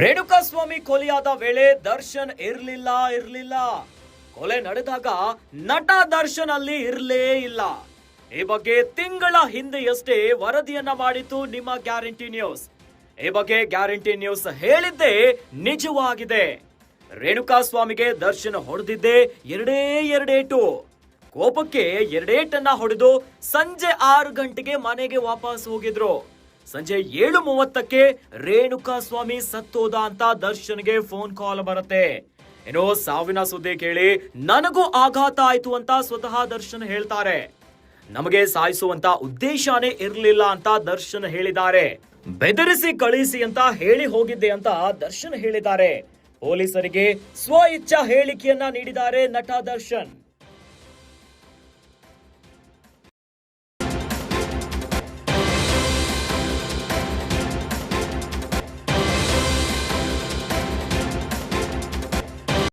ರೇಣುಕಾಸ್ವಾಮಿ ಕೊಲೆಯಾದ ವೇಳೆ ದರ್ಶನ್ ಇರ್ಲಿಲ್ಲ ಇರ್ಲಿಲ್ಲ. ಕೊಲೆ ನಡೆದಾಗ ನಟ ದರ್ಶನ್ ಅಲ್ಲಿ ಇರ್ಲೇ ಇಲ್ಲ. ಈ ಬಗ್ಗೆ ತಿಂಗಳ ಹಿಂದೆಯಷ್ಟೇ ವರದಿಯನ್ನ ಮಾಡಿತು ನಿಮ್ಮ ಗ್ಯಾರಂಟಿ ನ್ಯೂಸ್. ಈ ಬಗ್ಗೆ ಗ್ಯಾರಂಟಿ ನ್ಯೂಸ್ ಹೇಳಿದ್ದೇ ನಿಜವಾಗಿದೆ. ರೇಣುಕಾಸ್ವಾಮಿಗೆ ದರ್ಶನ್ ಹೊಡೆದಿದ್ದೆ ಎರಡೇ ಎರಡೇಟು. ಕೋಪಕ್ಕೆ ಎರಡೇಟನ್ನ ಹೊಡೆದು ಸಂಜೆ ಆರು ಗಂಟೆಗೆ ಮನೆಗೆ ವಾಪಸ್ ಹೋಗಿದ್ರು. ಸಂಜೆ ಏಳು ಮೂವತ್ತಕ್ಕೆ ರೇಣುಕಾ ಸ್ವಾಮಿ ಸತ್ತೋದ ಅಂತ ದರ್ಶನ್ಗೆ ಫೋನ್ ಕಾಲ್ ಬರುತ್ತೆ. ಏನೋ ಸಾವಿನ ಸುದ್ದಿ ಕೇಳಿ ನನಗೂ ಆಘಾತ ಆಯ್ತು ಅಂತ ಸ್ವತಃ ದರ್ಶನ್ ಹೇಳ್ತಾರೆ. ನಮಗೆ ಸಾಯಿಸುವಂತ ಉದ್ದೇಶನೇ ಇರಲಿಲ್ಲ ಅಂತ ದರ್ಶನ್ ಹೇಳಿದ್ದಾರೆ. ಬೆದರಿಸಿ ಕಳಿಸಿ ಅಂತ ಹೇಳಿ ಹೋಗಿದ್ದೆ ಅಂತ ದರ್ಶನ್ ಹೇಳಿದ್ದಾರೆ. ಪೊಲೀಸರಿಗೆ ಸ್ವ ಇಚ್ಛಾ ಹೇಳಿಕೆಯನ್ನ ನೀಡಿದ್ದಾರೆ ನಟ ದರ್ಶನ್.